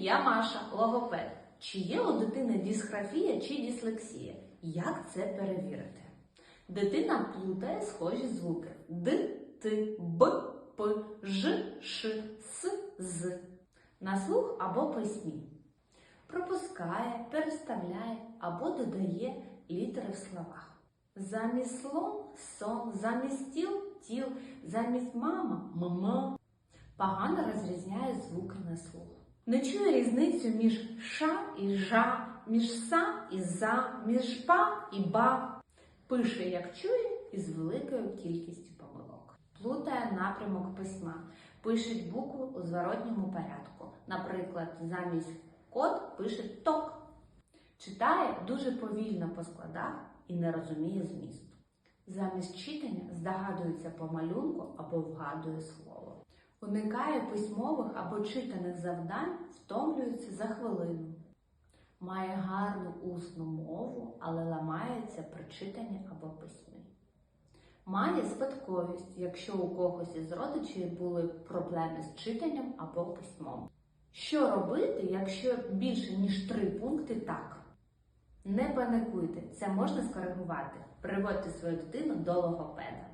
я Маша, логопед. Чи є у дитини дисграфія чи дислексія? Як це перевірити? Дитина плутає схожі звуки д, т, б, п, ж, ш, с, з на слух або письмі. Пропускає, переставляє або додає літери в словах. Замість слон сон, замість тіл тіл, замість мама мама. Погано розрізняє звуки на слух. Не чує різницю між ша і жа, між са і за, між па і ба. Пише, як чує, із великою кількістю помилок. Плутає напрямок письма, пише букву у зворотньому порядку. Наприклад, замість код пише ток. Читає дуже повільно по складах і не розуміє змісту. Замість читання здогадується по малюнку або вгадує слово. Уникає письмових або читаних завдань, втомлюється за хвилину. Має гарну усну мову, але ламається при читанні або письмі. Має спадковість, якщо у когось із родичів були проблеми з читанням або письмом. Що робити, якщо більше ніж три пункти так? Не паникуйте, це можна скоригувати. Приводьте свою дитину до логопеда.